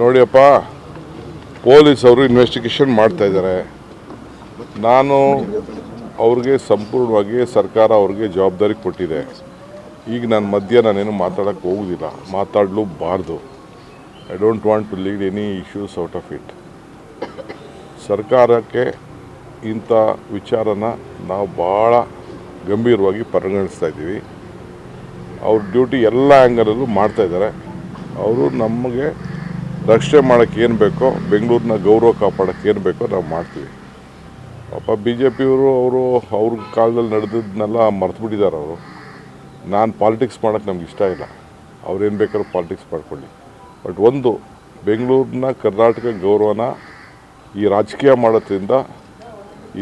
ನೋಡಿಯಪ್ಪ, ಪೊಲೀಸವರು investigation ಮಾಡ್ತಾ ಇದ್ದಾರೆ. ನಾನು ಅವ್ರಿಗೆ ಸಂಪೂರ್ಣವಾಗಿ ಸರ್ಕಾರ ಅವ್ರಿಗೆ ಜವಾಬ್ದಾರಿ ಕೊಟ್ಟಿದೆ. ಈಗ ನಾನು ಮಧ್ಯ ನಾನೇನು ಮಾತಾಡೋಕ್ಕೆ ಹೋಗುದಿಲ್ಲ. ಮಾತಾಡಲೂಬಾರ್ದು. I don't want to lead any issues out of it ಸರ್ಕಾರಕ್ಕೆ ಇಂಥ ವಿಚಾರನ ನಾವು ಭಾಳ ಗಂಭೀರವಾಗಿ ಪರಿಗಣಿಸ್ತಾ ಇದ್ದೀವಿ. ಅವ್ರ ಡ್ಯೂಟಿ ಎಲ್ಲ ಆ್ಯಂಗಲಲ್ಲೂ ಮಾಡ್ತಾ ಇದ್ದಾರೆ. ಅವರು ನಮಗೆ ರಕ್ಷಣೆ ಮಾಡೋಕ್ಕೆ ಏನು ಬೇಕೋ, ಬೆಂಗಳೂರಿನ ಗೌರವ ಕಾಪಾಡೋಕ್ಕೆ ಏನು ಬೇಕೋ ನಾವು ಮಾಡ್ತೀವಿ. ಪಾಪ ಬಿ ಜೆ ಪಿಯವರು ಅವರು ಅವ್ರ ಕಾಲದಲ್ಲಿ ನಡೆದಿದ್ದನ್ನೆಲ್ಲ ಮರ್ತು ಬಿಟ್ಟಿದ್ದಾರೆ ಅವರು. ನಾನು ಪಾಲಿಟಿಕ್ಸ್ ಮಾಡೋಕ್ಕೆ ನಮ್ಗೆ ಇಷ್ಟ ಇಲ್ಲ. ಅವ್ರೇನು ಬೇಕಾದ್ರೂ ಪಾಲಿಟಿಕ್ಸ್ ಮಾಡ್ಕೊಳ್ಳಿ. ಬಟ್ ಒಂದು, ಬೆಂಗಳೂರಿನ ಕರ್ನಾಟಕ ಗೌರವನ ಈ ರಾಜಕೀಯ ಮಾಡೋದ್ರಿಂದ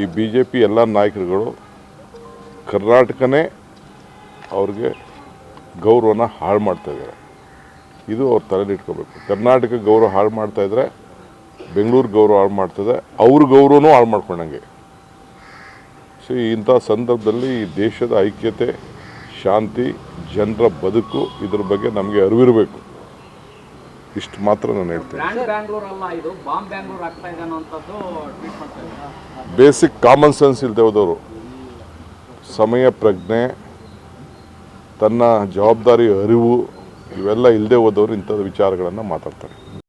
ಈ ಬಿ ಜೆ ಪಿ ಎಲ್ಲ ನಾಯಕರುಗಳು ಕರ್ನಾಟಕನೇ ಅವ್ರಿಗೆ ಗೌರವನ ಹಾಳು ಮಾಡ್ತಾ ಇದ್ದಾರೆ ಇದು ಅವ್ರ ತಲೆಯಲ್ಲಿ ಇಟ್ಕೋಬೇಕು. ಕರ್ನಾಟಕ ಗೌರವ ಹಾಳು ಮಾಡ್ತಾ ಇದ್ರೆ ಬೆಂಗಳೂರು ಗೌರವ ಹಾಳು ಮಾಡ್ತದೆ ಅವ್ರ ಗೌರವನೂ ಹಾಳು ಮಾಡ್ಕೊಂಡಂಗೆ. ಸೊ ಇಂಥ ಸಂದರ್ಭದಲ್ಲಿ ಈ ದೇಶದ ಐಕ್ಯತೆ ಶಾಂತಿ ಜನರ ಬದುಕು ಇದ್ರ ಬಗ್ಗೆ ನಮಗೆ ಅರಿವಿರಬೇಕು. ಇಷ್ಟು ಮಾತ್ರ ನಾನು ಹೇಳ್ತೇನೆ. ಬೇಸಿಕ್ ಕಾಮನ್ ಸೆನ್ಸ್ ಇಲ್ಲದೆ ಹೋದವರು. ಸಮಯ ಪ್ರಜ್ಞೆ ತನ್ನ ಜವಾಬ್ದಾರಿ ಅರಿವು ಇವೆಲ್ಲ ಇಲ್ಲದೆ ಹೋದವರು ಇಂಥದ್ದು ವಿಚಾರಗಳನ್ನು ಮಾತಾಡ್ತಾರೆ.